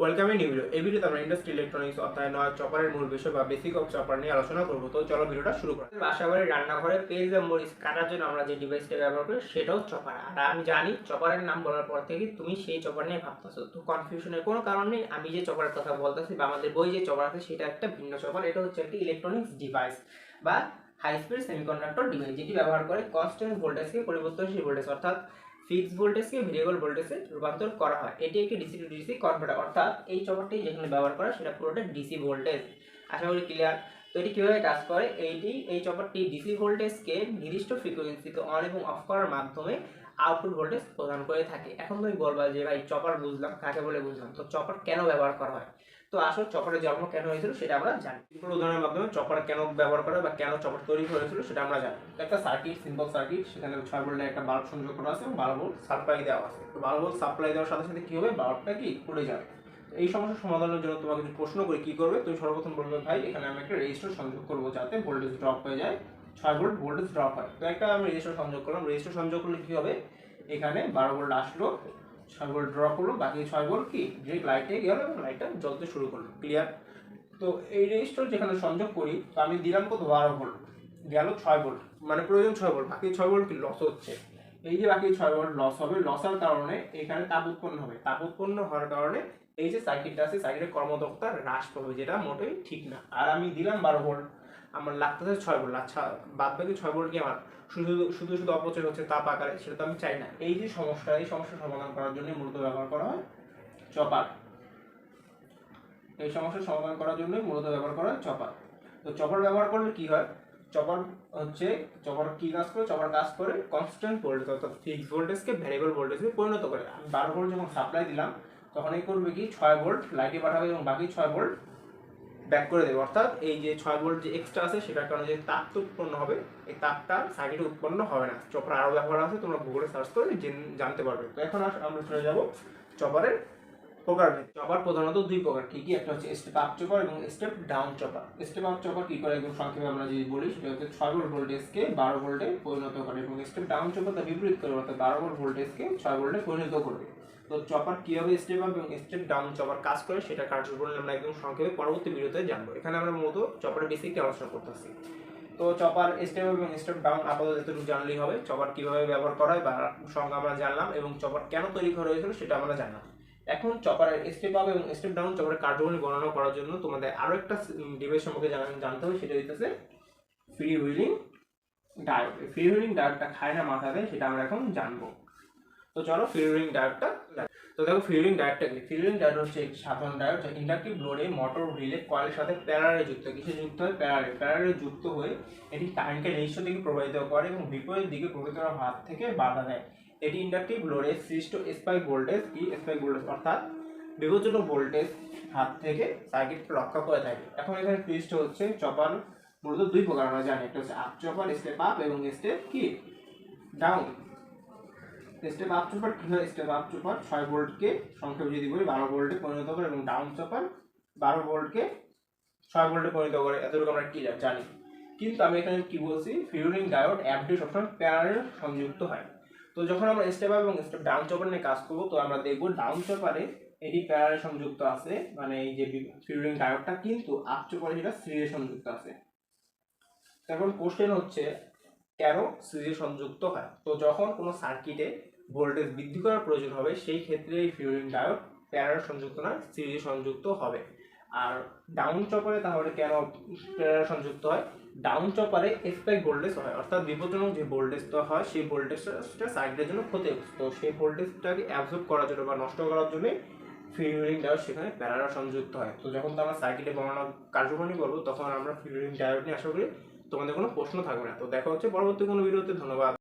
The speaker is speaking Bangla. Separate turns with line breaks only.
Welcome new video. এই ভিডিওতে আমরা ইন্ডাস্ট্রি ইলেকট্রনিক্স অর্থাৎ নয় চপারের মূল বিষয় বা বেসিক অফ চপার নিয়ে আলোচনা করব। তো চলো ভিডিওটা শুরু করা বাসাবাড়ির রান্নাঘরে পেঁয়াজ বা মরিচ কাটার জন্য আমরা যে ডিভাইসটা ব্যবহার করি সেটাও চপার আর আমি জানি চপারের নাম বলার পর থেকে তুমি সেই চপার নিয়ে ভাবতেছো। তো কনফিউশনের কোনো কারণ নেই। আমি যে চপারের কথা বলতেছি বা আমাদের বই যে চপার আছে, সেটা একটা ভিন্ন চপার এটা হচ্ছে একটি ইলেকট্রনিক্স ডিভাইস বা হাই স্পিড সেমিকন্ডাক্টর ডিভাইস যেটি ব্যবহার করে কনস্ট্যান্ট ভোল্টেজকে পরিবর্তনশীল ভোল্টেজ অর্থাৎ ফিক্সড ভোল্টেজকে ভেরিয়েবল ভোল্টেজে রূপান্তর করা হয়। এটি একটি ডিসি টু ডিসি কনভার্টার অর্থাৎ এই চপারটি যেখানে ব্যবহার করা সেটা পুরোটা ডিসি ভোল্টেজ আশা করি ক্লিয়ার তো এটি কীভাবে কাজ করে? এইটি, এই চপারটি ডিসি ভোল্টেজকে নির্দিষ্ট ফ্রিকোয়েন্সিতে অন এবং অফ করার মাধ্যমে আউটপুট ভোল্টেজ প্রদান করে থাকে। এখন তুমি বলবা যে ভাই চপার বুঝলাম, কাকে বলে বুঝলাম? তো চপার কেন ব্যবহার করা হয়? তো আসল চপারের জন্ম কেন হয়েছিল সেটা আমরা জানি। সিম্পল উদাহরণের মাধ্যমে চপার কেন ব্যবহার করা বা কেন চপার তৈরি করেছিল সেটা আমরা জানি। একটা সার্কিট সিম্পল সার্কিট সেখানে ছয় ভোল্টের একটা বাল্ব সংযোগ করা আছে এবং ভোল্ট সাপ্লাই দেওয়া আছে। তো ভোল্ট সাপ্লাই দেওয়ার সাথে সাথে কি হবে? বাল্বটা কি? পড়ে যাবে। এই সমস্যার সমাধানের জন্য তোমাকে যদি প্রশ্ন করি, কি করবে? তুমি সর্বপ্রথম বলবে, ভাই, এখানে আমি একটা রেজিস্টার সংযোগ করব যাতে ভোল্টেজ ড্রপ হয়ে যায়। ছয় ভোল্ট ভোল্টেজ ড্রপ হয়। তো একটা আমি রেজিস্টার সংযোগ করলাম। রেজিস্টার সংযোগ করলে কি হবে? এখানে বারো ভোল্ট আসলো। ছয় ভোল্ট ড্র করল, বাকি ছয় ভোল্ট কি? যে লাইটে গেল এবং লাইটটা জ্বলতে শুরু করল ক্লিয়ার তো এই রেজিস্টার যেখানে সংযোগ করি, তো আমি দিলাম কত? বারো ভোল্ট। গেল ছয় ভোল্ট মানে প্রয়োজন ছয় ভোল্ট, বাকি ছয় ভোল্ট কি? লস হচ্ছে। এই যে বাকি ছয় ভোল্ট লস হবে লসের কারণে এখানে তাপ উৎপন্ন হবে। তাপ উৎপন্ন হওয়ার কারণে এই যে সার্কিটটা আছে সার্কিটের কর্মদক্ষতা হ্রাস পাবে, যেটা মোটেই ঠিক না। আর আমি দিলাম বারো ভোল্ট, আমার লাগতেছে ছয় ভোল্ট আচ্ছা বাদ বাকি ছয় ভোল্ট কি আমার? শুধু শুধু শুধু অপচয় হচ্ছে তাপ আকারে, সেটা তো আমি চাই না। এই যে সমস্যা, এই সমস্যার সমাধান করার জন্য মূলত ব্যবহার করা হয় চপার। এই সমস্যার সমাধান করার জন্য মূলত ব্যবহার করা হয় চপার। তো চপার ব্যবহার করলে কি হয়? চপার হচ্ছে, চপার কি কাজ করে? চপার কাজ করে কনস্ট্যান্ট ভোল্টেজ অর্থাৎ ফিক্স ভোল্টেজকে ভ্যারিয়েবল ভোল্টেজে পরিণত করে। আমি বারো ভোল্ট যখন সাপ্লাই দিলাম, তখন এই করবে কি? ছয় ভোল্ট লাইটে পাঠাবে এবং বাকি ছয় ভোল্ট ব্যাক করে দেবে। অর্থাৎ এই যে ছয় ভোল্ট যে এক্সট্রা আছে, সেটার কারণে যে তাপটা উৎপন্ন হবে, এই তাপটা সার্কিটে উৎপন্ন হবে না। চপার আরও ব্যবহার আছে, তোমরা গুগলে সার্চ করে জানতে পারবে। তো এখন আমরা চলে যাব চপারের প্রকার চপার প্রধানত দুই প্রকার, কি কি? একটা হচ্ছে স্টেপ আপ চপার এবং step down chopper. Step up chopper কি করে? একদম সংক্ষেপে আমরা যদি বলি, সেটা হচ্ছে ছয় ভোল্ট ভোল্টেজকে বারো ভোল্টে পরিণত করে এবং স্টেপ ডাউন চপার তার বিপরীত করে, অর্থাৎ বারো ভোল্ট ভোল্টেজকে ছয় ভোল্টে পরিণত করবে। তো চপার কীভাবে স্টেপ আপ এবং স্টেপ ডাউন চপার কাজ করে সেটা কার্যক্রম আমরা একদম সংক্ষেপে পরবর্তী ভিডিওতে জানব। এখানে আমরা মূলত চপারের বেসিকটি আলোচনা করতেছি। তো চপার স্টেপ আপ এবং স্টেপ ডাউন আপাতত এতটুকু জানলেই হবে চপার কীভাবে ব্যবহার করা হয় বা সঙ্গে আমরা জানলাম এবং চপার কেন তৈরি করা হয়েছিল সেটা আমরা জানলাম। এখন চপারের স্টেপ আপ এবং স্টেপ ডাউন চপারের কার্যক্রম বর্ণনা করার জন্য তোমাদের আরও একটা ডিভাইস সম্পর্কে জানা- জানতে হবে, সেটা হইতেছে free wheeling diode free wheeling ডায়োডটা খায় না মাথাতে, সেটা আমরা এখন জানব। তো চলো হুইলিং ডায়োডটা তো দেখো ফিউরিং ডায়োডটা কি? ফিউরিং ডায়োড হচ্ছে সাধারণ ডায়োড যা ইন্ডাকটিভ লোডে মোটর রিলে কয়েলের সাথে প্যারারে যুক্ত। কিছু যুক্ত? হয় প্যারারে প্যারারে যুক্ত হয়ে এটি কারেন্টকে রেজিস্টার দিকে প্রবাহিত করে এবং বিপরীত দিকে করার হাত থেকে বাধা দেয়। এটি ইন্ডাকটিভ লোডে সৃষ্ট স্পাইক ভোল্টেজ কি? স্পাইক ভোল্টেজ অর্থাৎ বিপজ্জনক ভোল্টেজ হাত থেকে সার্কিটকে রক্ষা করে থাকে। এখন এখানে টুইস্ট হচ্ছে চপার, মূলত দুই প্রকার আমরা জানি। একটা হচ্ছে আপ চপার স্টেপ আপ এবং স্টেপ কি? ডাউন স্টেপ আপ চপার কি হয় স্টেপ আপ চপার ছয় ভোল্টকে সংক্ষেপে যদি বলি, বারো ভোল্টে পরিণত করে এবং ডাউন চপার বারো ভোল্টকে ছয় ভোল্টে পরিণত করে। এতটুকু আমরা কি জানি। কিন্তু আমি এখানে কি বলছি? ফিউরিং ডায়োড অ্যাপটি সবসময় প্যারালে সংযুক্ত হয়। তো যখন আমরা স্টেপ আপ এবং স্টেপ ডাউন চপার নিয়ে কাজ করব, তো আমরা দেখব ডাউন চপারে এটি প্যারালে সংযুক্ত আছে। মানে এই যে ফিউরিং ডায়োডটা কিন্তু আপ চপারে সেটা সিরিজে সংযুক্ত আছে। এখন কোশ্চেন হচ্ছে কেন সিরিজে সংযুক্ত হয়? তো যখন কোনো সার্কিটে ভোল্টেজ বৃদ্ধি করার প্রয়োজন হবে, সেই ক্ষেত্রে এই ফিউরিং ডায়োড প্যারাল সংযুক্ত না সিরিজে সংযুক্ত হবে। আর ডাউন চপারে তাহলে কেন প্যারাল সংযুক্ত হয়? ডাউন চপারে স্পাইক ভোল্টেজ হয়, অর্থাৎ বিপজ্জনক যে ভোল্টেজটা হয়, সেই ভোল্টেজটা সার্কিটের জন্য ক্ষতিগ্রস্ত। তো সেই ভোল্টেজটাকে অ্যাবজর্ব করার জন্য বা নষ্ট করার জন্য ফিউরিং ডায়োড সেখানে প্যারাল সংযুক্ত হয়। তো যখন তো আমরা সার্কিটে বর্ণনা কার্যক্রমী করব, তখন আমরা ফিউরিং ডায়োড নিয়ে আশা করি তোমাদের কোনো প্রশ্ন থাকবে না। তো দেখা হচ্ছে পরবর্তী কোনো ভিডিওতে। ধন্যবাদ।